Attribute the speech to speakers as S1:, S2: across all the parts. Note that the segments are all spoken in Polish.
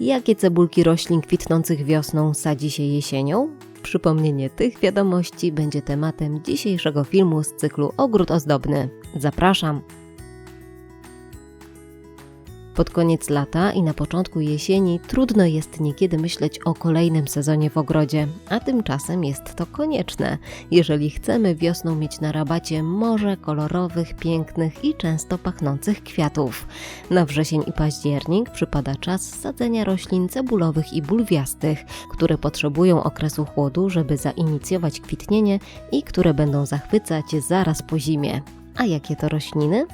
S1: Jakie cebulki roślin kwitnących wiosną sadzi się jesienią? Przypomnienie tych wiadomości będzie tematem dzisiejszego filmu z cyklu Ogród Ozdobny. Zapraszam! Pod koniec lata i na początku jesieni trudno jest niekiedy myśleć o kolejnym sezonie w ogrodzie, a tymczasem jest to konieczne, jeżeli chcemy wiosną mieć na rabacie morze kolorowych, pięknych i często pachnących kwiatów. Na wrzesień i październik przypada czas sadzenia roślin cebulowych i bulwiastych, które potrzebują okresu chłodu, żeby zainicjować kwitnienie i które będą zachwycać zaraz po zimie. A jakie to rośliny?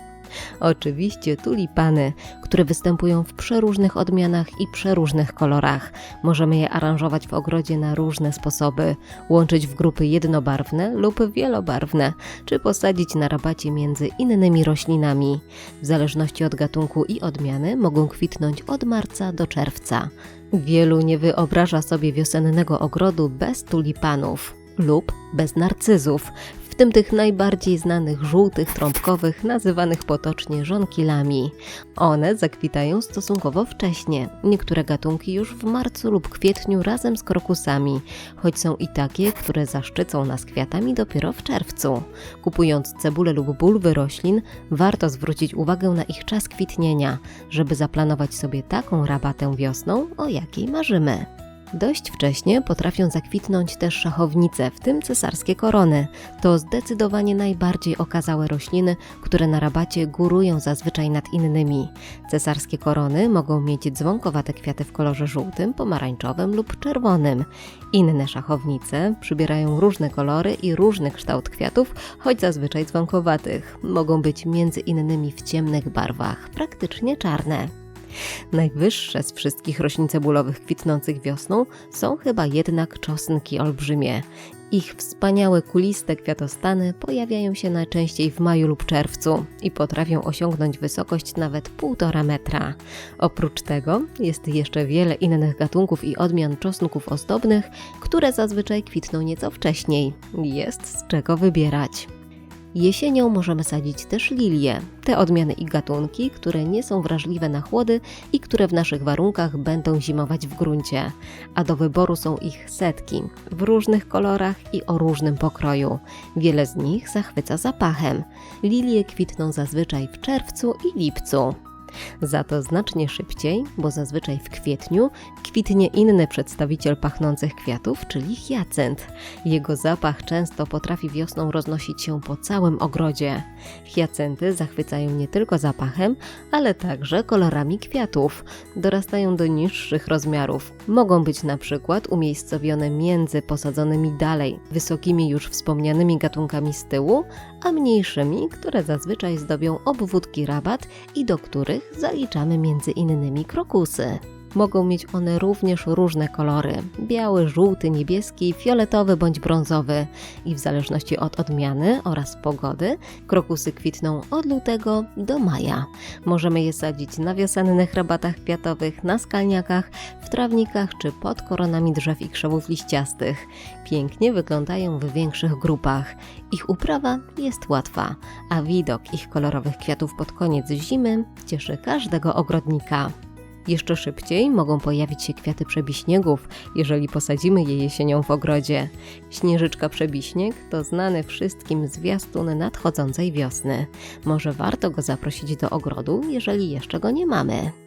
S1: Oczywiście tulipany, które występują w przeróżnych odmianach i przeróżnych kolorach. Możemy je aranżować w ogrodzie na różne sposoby, łączyć w grupy jednobarwne lub wielobarwne, czy posadzić na rabacie między innymi roślinami. W zależności od gatunku i odmiany mogą kwitnąć od marca do czerwca. Wielu nie wyobraża sobie wiosennego ogrodu bez tulipanów lub bez narcyzów tym tych najbardziej znanych żółtych, trąbkowych, nazywanych potocznie żonkilami. One zakwitają stosunkowo wcześnie, niektóre gatunki już w marcu lub kwietniu razem z krokusami, choć są i takie, które zaszczycą nas kwiatami dopiero w czerwcu. Kupując cebulę lub bulwy roślin, warto zwrócić uwagę na ich czas kwitnienia, żeby zaplanować sobie taką rabatę wiosną, o jakiej marzymy. Dość wcześnie potrafią zakwitnąć też szachownice, w tym cesarskie korony. To zdecydowanie najbardziej okazałe rośliny, które na rabacie górują zazwyczaj nad innymi. Cesarskie korony mogą mieć dzwonkowate kwiaty w kolorze żółtym, pomarańczowym lub czerwonym. Inne szachownice przybierają różne kolory i różny kształt kwiatów, choć zazwyczaj dzwonkowatych. Mogą być między innymi w ciemnych barwach, praktycznie czarne. Najwyższe z wszystkich roślin cebulowych kwitnących wiosną są chyba jednak czosnki olbrzymie. Ich wspaniałe kuliste kwiatostany pojawiają się najczęściej w maju lub czerwcu i potrafią osiągnąć wysokość nawet 1,5 metra. Oprócz tego jest jeszcze wiele innych gatunków i odmian czosnków ozdobnych, które zazwyczaj kwitną nieco wcześniej. Jest z czego wybierać. Jesienią możemy sadzić też lilie, te odmiany i gatunki, które nie są wrażliwe na chłody i które w naszych warunkach będą zimować w gruncie. A do wyboru są ich setki, w różnych kolorach i o różnym pokroju. Wiele z nich zachwyca zapachem. Lilie kwitną zazwyczaj w czerwcu i lipcu. Za to znacznie szybciej, bo zazwyczaj w kwietniu kwitnie inny przedstawiciel pachnących kwiatów, czyli hiacynt. Jego zapach często potrafi wiosną roznosić się po całym ogrodzie. Hiacynty zachwycają nie tylko zapachem, ale także kolorami kwiatów. Dorastają do niższych rozmiarów. Mogą być na przykład umiejscowione między posadzonymi dalej, wysokimi już wspomnianymi gatunkami z tyłu, a mniejszymi, które zazwyczaj zdobią obwódki rabat i do których zaliczamy innymi krokusy. Mogą mieć one również różne kolory: biały, żółty, niebieski, fioletowy bądź brązowy. I w zależności od odmiany oraz pogody, krokusy kwitną od lutego do maja. Możemy je sadzić na wiosennych rabatach kwiatowych, na skalniakach, w trawnikach czy pod koronami drzew i krzewów liściastych. Pięknie wyglądają w większych grupach. Ich uprawa jest łatwa, a widok ich kolorowych kwiatów pod koniec zimy cieszy każdego ogrodnika. Jeszcze szybciej mogą pojawić się kwiaty przebiśniegów, jeżeli posadzimy je jesienią w ogrodzie. Śnieżyczka przebiśnieg to znany wszystkim zwiastun nadchodzącej wiosny. Może warto go zaprosić do ogrodu, jeżeli jeszcze go nie mamy.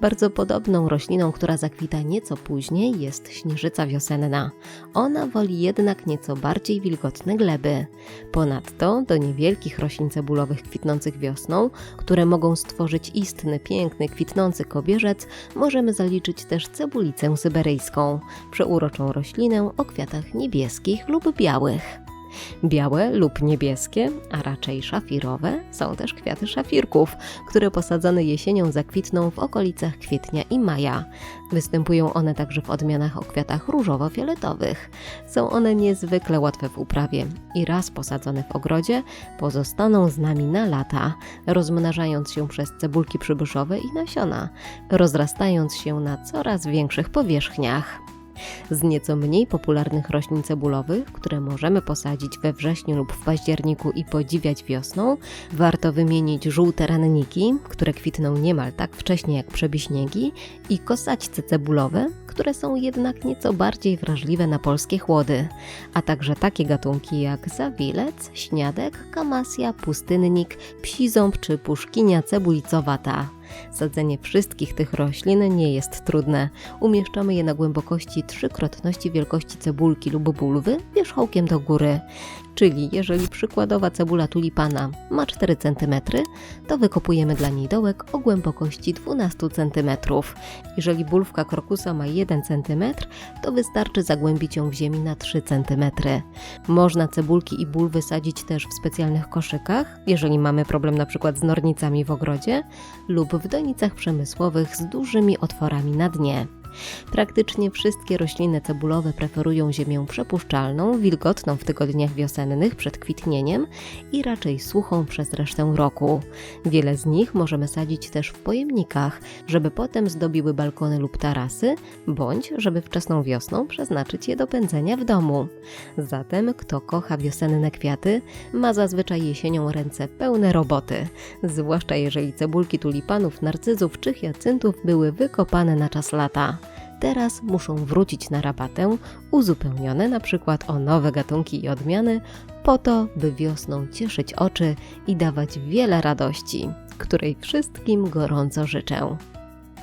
S1: Bardzo podobną rośliną, która zakwita nieco później, jest śnieżyca wiosenna. Ona woli jednak nieco bardziej wilgotne gleby. Ponadto do niewielkich roślin cebulowych kwitnących wiosną, które mogą stworzyć istny, piękny, kwitnący kobierzec, możemy zaliczyć też cebulicę syberyjską, przeuroczą roślinę o kwiatach niebieskich lub białych. Białe lub niebieskie, a raczej szafirowe, są też kwiaty szafirków, które posadzone jesienią zakwitną w okolicach kwietnia i maja. Występują one także w odmianach o kwiatach różowo-fioletowych. Są one niezwykle łatwe w uprawie i raz posadzone w ogrodzie pozostaną z nami na lata, rozmnażając się przez cebulki przybyszowe i nasiona, rozrastając się na coraz większych powierzchniach. Z nieco mniej popularnych roślin cebulowych, które możemy posadzić we wrześniu lub w październiku i podziwiać wiosną, warto wymienić żółte ranniki, które kwitną niemal tak wcześnie jak przebiśniegi, i kosaćce cebulowe, które są jednak nieco bardziej wrażliwe na polskie chłody, a także takie gatunki jak zawilec, śniadek, kamasja, pustynnik, psi ząb czy puszkinia cebulicowata. Sadzenie wszystkich tych roślin nie jest trudne. Umieszczamy je na głębokości trzykrotności wielkości cebulki lub bulwy wierzchołkiem do góry. Czyli jeżeli przykładowa cebula tulipana ma 4 cm, to wykopujemy dla niej dołek o głębokości 12 cm. Jeżeli bulwka krokusa ma 1 cm, to wystarczy zagłębić ją w ziemi na 3 cm. Można cebulki i bulwy sadzić też w specjalnych koszykach, jeżeli mamy problem na przykład z nornicami w ogrodzie, lub w donicach przemysłowych z dużymi otworami na dnie. Praktycznie wszystkie rośliny cebulowe preferują ziemię przepuszczalną, wilgotną w tygodniach wiosennych przed kwitnieniem i raczej suchą przez resztę roku. Wiele z nich możemy sadzić też w pojemnikach, żeby potem zdobiły balkony lub tarasy, bądź żeby wczesną wiosną przeznaczyć je do pędzenia w domu. Zatem kto kocha wiosenne kwiaty, ma zazwyczaj jesienią ręce pełne roboty, zwłaszcza jeżeli cebulki tulipanów, narcyzów czy hyacyntów były wykopane na czas lata teraz muszą wrócić na rabatę, uzupełnione na przykład o nowe gatunki i odmiany, po to, by wiosną cieszyć oczy i dawać wiele radości, której wszystkim gorąco życzę.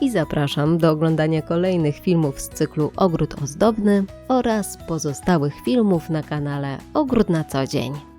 S1: I zapraszam do oglądania kolejnych filmów z cyklu Ogród Ozdobny oraz pozostałych filmów na kanale Ogród na co dzień.